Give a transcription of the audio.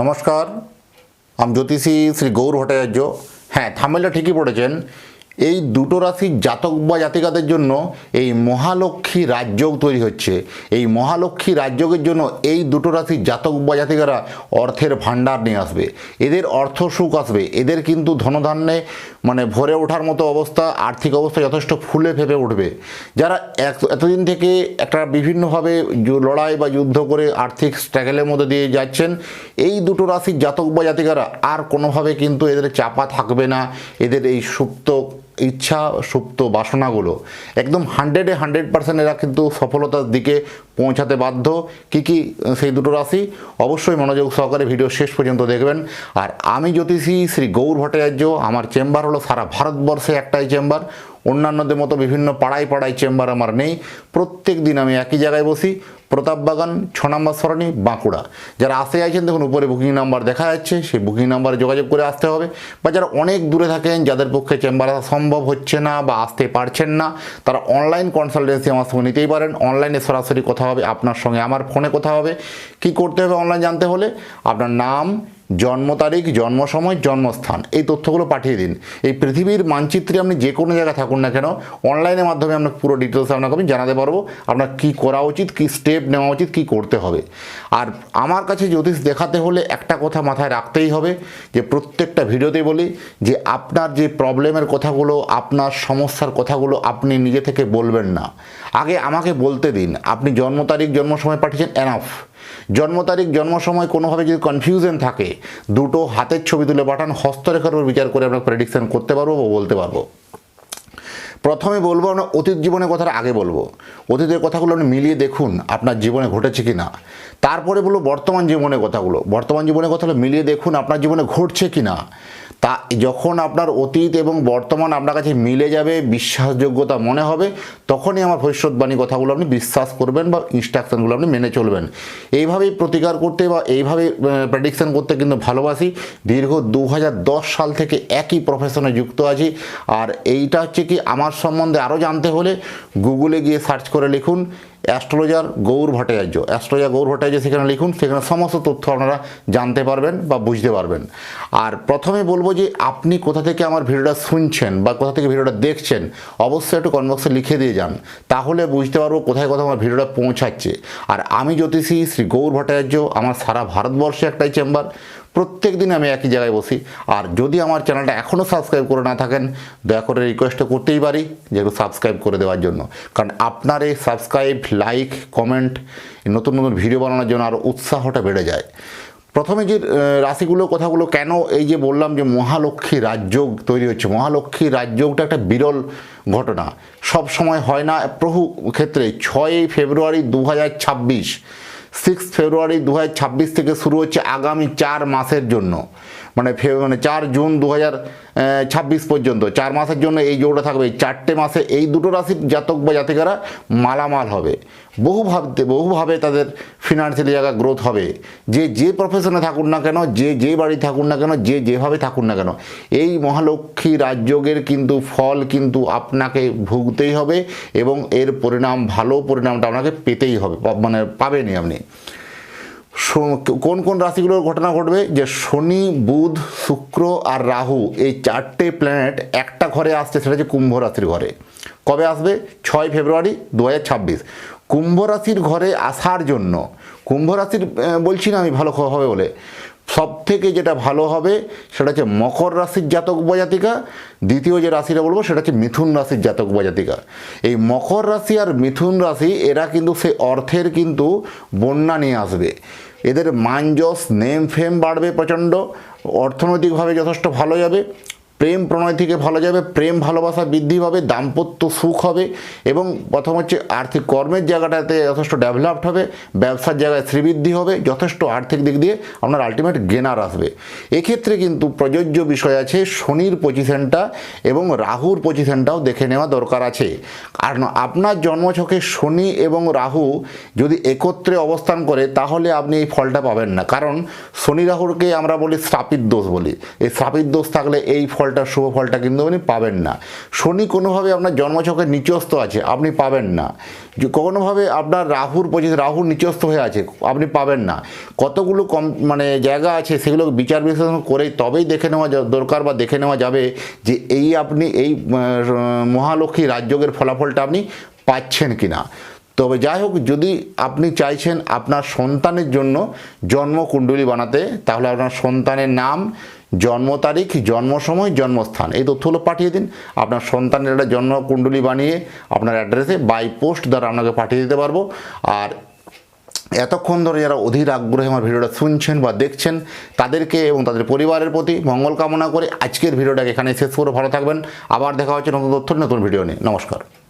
নমস্কার আমি জ্যোতিষী শ্রী গৌর ভট্টাচার্য। হ্যাঁ থামেলটা ঠিকই পড়েছেন। এই দুটো রাশির জাতক বা জাতিকাদের জন্য এই মহালক্ষ্মী রাজযোগ তৈরি হচ্ছে। এই মহালক্ষ্মী রাজযোগের জন্য এই দুটো রাশির জাতক বা জাতিকারা অর্থের ভাণ্ডার নিয়ে আসবে। এদের অর্থ সুখ আসবে। এদের কিন্তু ধনধান্যে মানে ভরে ওঠার মতো অবস্থা, আর্থিক অবস্থা যথেষ্ট ফুলে ফেপে উঠবে। যারা এতদিন থেকে একটা বিভিন্নভাবে লড়াই বা যুদ্ধ করে আর্থিক স্ট্রাগলের মধ্যে দিয়ে যাচ্ছেন, এই দুটো রাশির জাতক বা জাতিকারা আর কোনোভাবে কিন্তু এদের চাপা থাকবে না। এদের এই সুপ্ত ইচ্ছা সুপ্ত বাসনাগুলো। একদম হান্ড্রেডে হান্ড্রেড পার্সেন্ট এরা কিন্তু সফলতার দিকে পৌঁছাতে বাধ্য। কি কি সেই দুটো রাশি? অবশ্যই মনোযোগ সহকারে ভিডিও শেষ পর্যন্ত দেখবেন। আর আমি জ্যোতিষী শ্রী গৌর ভট্টাচার্য, আমার চেম্বার হলো সারা ভারতবর্ষে একটাই চেম্বার। অন্যান্যদের মতো বিভিন্ন পাড়ায় পাড়ায় চেম্বার আমার নেই। প্রত্যেক দিন আমি একই জায়গায় বসি। প্রতাপবাগান ছ নম্বর সরণি, বাঁকুড়া। যারা আসতে চাইছেন, দেখুন, উপরে বুকিং নাম্বার দেখা যাচ্ছে। সেই বুকিং নাম্বারে যোগাযোগ করে আসতে হবে। বা যারা অনেক দূরে থাকেন, যাদের পক্ষে চেম্বার আসা সম্ভব হচ্ছে না বা আসতে পারছেন না, তারা অনলাইন কনসালটেন্সি আমার সঙ্গে নিতেই পারেন। অনলাইনে সরাসরি কথা হবে, আপনার সঙ্গে আমার ফোনে কথা হবে। কি করতে হবে অনলাইন জানতে হলে আপনার নাম জন্ম তারিখ জন্ম সময় জন্মস্থান। এই তথ্যগুলো পাঠিয়ে দিন। এই পৃথিবীর মানচিত্রে আপনি যে কোনো জায়গায় থাকুন না কেন, অনলাইনের মাধ্যমে আমরা পুরো ডিটেলস আপনাকে আমি জানাতে পারব, আপনার কী করা উচিত, কী স্টেপ নেওয়া উচিত, কী করতে হবে। আর আমার কাছে জ্যোতিষ দেখাতে হলে একটা কথা মাথায় রাখতেই হবে, যে প্রত্যেকটা ভিডিওতে বলি, যে আপনার যে প্রবলেমের কথাগুলো, আপনার সমস্যার কথাগুলো আপনি নিজে থেকে বলবেন না। আগে আমাকে বলতে দিন, আপনি জন্ম তারিখ জন্ম সময় পাঠিয়েছেন এনাফ জন্ম তারিখ, জন্ম সময় কোনোভাবে যদি কনফিউশন থাকে, দুটো হাতের ছবি তুলে পাঠান, হস্তরেখার উপর বিচার করে আমরা প্রেডিকশন করতে পারব বা বলতে পারব। প্রথমে বলব আমরা অতীত জীবনের কথাটা আগে বলব। অতীতের কথাগুলো আপনি মিলিয়ে দেখুন, আপনার জীবনে ঘটেছে কি না তারপরে বলব বর্তমান জীবনের কথাগুলো। বর্তমান জীবনের কথাগুলো মিলিয়ে দেখুন, আপনার জীবনে ঘটছে কি না তা যখন আপনার অতীত এবং বর্তমান আপনার কাছে মিলে যাবে, বিশ্বাসযোগ্যতা মনে হবে, তখনই আমার ভবিষ্যৎবাণী কথাগুলো আপনি বিশ্বাস করবেন বা ইনস্ট্রাকশনগুলো আপনি মেনে চলবেন। এইভাবেই প্রতিকার করতে বা এইভাবে প্রেডিকশন করতে কিন্তু ভালোবাসি। দীর্ঘ দু হাজার দশ সাল থেকে একই প্রফেশনে যুক্ত আছি। আর এইটা হচ্ছে কি, আমার সম্বন্ধে আরও জানতে হলে গুগলে গিয়ে সার্চ করে লিখুন অ্যাস্ট্রোলজার গৌর ভট্টাচার্য। অ্যাস্ট্রোলজার গৌর ভট্টাচার্য সেখানে লিখুন, সেখানে সমস্ত তথ্য আপনারা জানতে পারবেন বা বুঝতে পারবেন। আর প্রথমে বলব যে আপনি কোথা থেকে আমার ভিডিওটা শুনছেন বা কোথা থেকে ভিডিওটা দেখছেন, অবশ্যই একটু কনবক্সে লিখে দিয়ে যান। তাহলে বুঝতে পারব কোথায় কোথাও আমার ভিডিওটা পৌঁছাচ্ছে। আর আমি জ্যোতিষী শ্রী গৌর ভট্টাচার্য, আমার সারা ভারতবর্ষে একটাই চেম্বার প্রত্যেক দিন আমি একই জায়গায় বসি। আর যদি আমার চ্যানেলটা এখনও সাবস্ক্রাইব করে না থাকেন, দয়া করে রিকোয়েস্টটা করতেই পারি যে একটু সাবস্ক্রাইব করে দেওয়ার জন্য। কারণ আপনার এই সাবস্ক্রাইব লাইক কমেন্ট নতুন নতুন ভিডিও বানানোর জন্য আরও উৎসাহটা বেড়ে যায়। প্রথমে যে রাশিগুলো কথাগুলো কেন এই যে বললাম যে মহালক্ষ্মী রাজযোগ তৈরি হচ্ছে, মহালক্ষ্মী রাজযোগটা একটা বিরল ঘটনা। সব সময় হয় না, প্রভু ক্ষেত্রে ছয়ই ফেব্রুয়ারি দু হাজার ছাব্বিশ সিক্স ফেব্রুয়ারি দু হাজার ছাব্বিশ থেকে শুরু হচ্ছে আগামী চার মাসের জন্য। মানে মানে চার জুন দু ছাব্বিশ পর্যন্ত। চার মাসের জন্য এই জোড়টা থাকবে। চারটে মাসে এই দুটো রাশির জাতক বা জাতিকারা মালামাল হবে। বহু ভাবতে বহুভাবে তাদের ফিনান্সিয়ালি জায়গা গ্রোথ হবে। যে যে প্রফেশনে থাকুন না কেন, যে যে বাড়ি থাকুন না কেন, যে, যেভাবে থাকুন না কেন, এই মহালক্ষ্মী রাজযোগের কিন্তু ফল কিন্তু আপনাকে ভুগতেই হবে এবং এর পরিণাম, ভালো পরিণামটা আপনাকে পেতেই হবে মানে পাবেনই আপনি। কোন কোন রাশিগুলোর ঘটনা ঘটবে? যে শনি, বুধ, শুক্র আর রাহু এই চারটে প্ল্যানেট একটা ঘরে আসছে, সেটা হচ্ছে কুম্ভ রাশির ঘরে। কবে আসবে? ছয় ফেব্রুয়ারি দু হাজার ছাব্বিশ। কুম্ভ রাশির ঘরে আসার জন্য, কুম্ভ রাশির বলছি না আমি ভালো হবে বলে সব থেকে যেটা ভালো হবে সেটা হচ্ছে মকর রাশির জাতক বা দ্বিতীয় যে রাশিটা বলব সেটা হচ্ছে মিথুন রাশির জাতক বা এই মকর রাশি আর মিথুন রাশি, এরা কিন্তু সেই অর্থের কিন্তু বন্যা নিয়ে আসবে। এদের মানজস নেম ফেম বাড়বে প্রচণ্ড। অর্থনৈতিকভাবে যথেষ্ট ভালো যাবে। প্রেম প্রণয় থেকে ভালো যাবে, প্রেম ভালোবাসা বৃদ্ধি পাবে, দাম্পত্য সুখ হবে এবং প্রথম হচ্ছে আর্থিক কর্মের জায়গাটাতে যথেষ্ট ডেভেলপড হবে, ব্যবসার জায়গায় শ্রীবৃদ্ধি হবে, যথেষ্ট আর্থিক দিক দিয়ে আপনার আলটিমেট গেনার আসবে। এক্ষেত্রে কিন্তু প্রযোজ্য বিষয় আছে শনির পজিশনটা এবং রাহুর পজিশনটাও দেখে নেওয়া দরকার আছে। কারণ আপনার জন্মছকে শনি এবং রাহু যদি একত্রে অবস্থান করে, তাহলে আপনি এই ফলটা পাবেন না। কারণ শনি রাহুরকে আমরা বলি শ্রাপিত দোষ বলি। এই শ্রাপিত দোষ থাকলে এই ফলটা ফলটা, শুভ ফলটা কিন্তু আপনি পাবেন না। শনি কোনোভাবে আপনার জন্মছকের নিচস্থ আছে, আপনি পাবেন না। কোনোভাবে আপনার রাহুর পজিশন রাহুর নিচস্থ হয়ে আছে, আপনি পাবেন না। কতগুলো কম মানে জায়গা আছে, সেগুলো বিচার বিশ্লেষণ করে তবেই দেখে নেওয়া দরকার বা দেখে নেওয়া যাবে যে এই আপনি, এই মহালক্ষ্মী রাজযোগের ফলাফলটা আপনি পাচ্ছেন কি না তবে যাই হোক, যদি আপনি চাইছেন আপনার সন্তানের জন্য জন্মকুণ্ডলী বানাতে, তাহলে আপনার সন্তানের নাম জন্ম তারিখ জন্ম সময় জন্মস্থান। এই তথ্যগুলো পাঠিয়ে দিন। আপনার সন্তানের একটা জন্ম জন্মকুণ্ডলী বানিয়ে আপনার অ্যাড্রেসে বাই পোস্ট দ্বারা আপনাকে পাঠিয়ে দিতে পারব। আর এতক্ষণ ধরে যারা অধীর আগ্রহে আমার ভিডিওটা শুনছেন বা দেখছেন, তাদেরকে এবং তাদের পরিবারের প্রতি মঙ্গল কামনা করে আজকের ভিডিওটাকে এখানে শেষ করে ভালো থাকবেন। আবার দেখা হচ্ছে নতুন তথ্য, নতুন ভিডিও নিয়ে। নমস্কার।